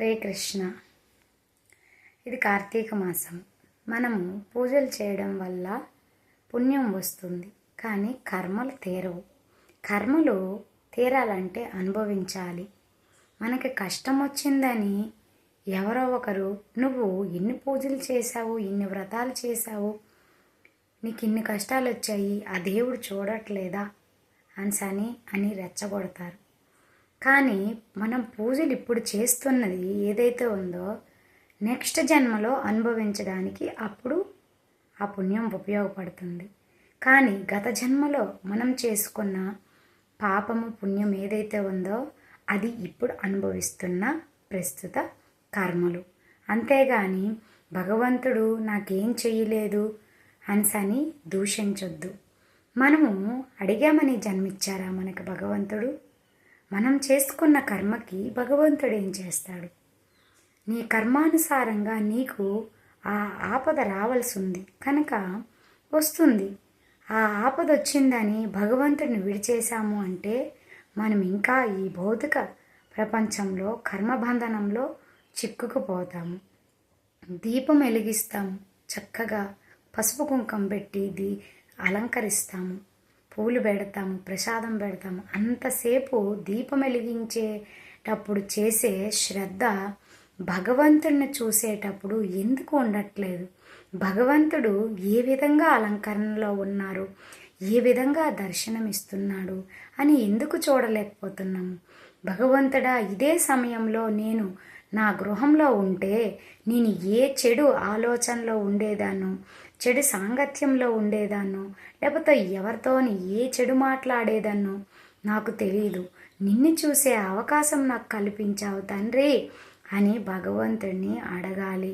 హరే కృష్ణ. ఇది కార్తీక మాసం. మనము పూజలు చేయడం వల్ల పుణ్యం వస్తుంది కానీ కర్మలు తీరవు. కర్మలు తీరాలంటే అనుభవించాలి. మనకి కష్టం వచ్చిందని ఎవరో ఒకరు నువ్వు ఎన్ని పూజలు చేశావు ఇన్ని వ్రతాలు చేశావు నీకు ఇన్ని కష్టాలు వచ్చాయి ఆ దేవుడు చూడట్లేదా? అన్సని అని రెచ్చగొడతారు. కానీ మనం పూజలు ఇప్పుడు చేస్తున్నది ఏదైతే ఉందో నెక్స్ట్ జన్మలో అనుభవించడానికి అప్పుడు ఆ పుణ్యం ఉపయోగపడుతుంది. కానీ గత జన్మలో మనం చేసుకున్న పాపము పుణ్యం ఏదైతే ఉందో అది ఇప్పుడు అనుభవిస్తున్న ప్రస్తుత కర్మలు. అంతేగాని భగవంతుడు నాకేం చేయలేదు అని దూషించొద్దు. మనము అడిగామని జన్మిచ్చారా మనకి భగవంతుడు? మనం చేసుకున్న కర్మకి భగవంతుడు ఏం చేస్తాడు? నీ కర్మానుసారంగా నీకు ఆ ఆపద రావాల్సి ఉంది కనుక వస్తుంది. ఆ ఆపద వచ్చిందని భగవంతుడిని విడిచేశాము అంటే మనం ఇంకా ఈ భౌతిక ప్రపంచంలో కర్మబంధనంలో చిక్కుకుపోతాము. దీపం వెలిగిస్తాము చక్కగా పసుపు కుంకం పెట్టి దీ అలంకరిస్తాము. పూలు పెడతాము ప్రసాదం పెడతాము. అంతసేపు దీపం వెలిగించేటప్పుడు చేసే శ్రద్ధ భగవంతుడిని చూసేటప్పుడు ఎందుకు ఉండట్లేదు? భగవంతుడు ఏ విధంగా అలంకరణలో ఉన్నారు? ఏ విధంగా దర్శనం ఇస్తున్నాడు అని ఎందుకు చూడలేకపోతున్నాము? భగవంతుడా ఇదే సమయంలో నేను నా గృహంలో ఉంటే నేను ఏ చెడు ఆలోచనలో ఉండేదాను చెడు సాంగత్యంలో ఉండేదాన్నో లేకపోతే ఎవరితోని ఏ చెడు మాట్లాడేదాన్నో నాకు తెలియదు నిన్ను చూసే అవకాశం నాకు కల్పించావు తండ్రి అని భగవంతుడిని అడగాలి.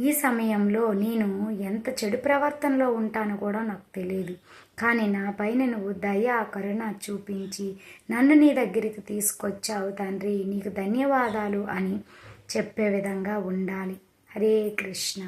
ఈ సమయంలో నేను ఎంత చెడు ప్రవర్తనలో ఉంటానో కూడా నాకు తెలియదు కానీ నా పైన నువ్వు దయా కరుణ చూపించి నన్ను నీ దగ్గరికి తీసుకొచ్చావు తండ్రి. నీకు ధన్యవాదాలు అని చెప్పే విధంగా ఉండాలి. హరే కృష్ణ.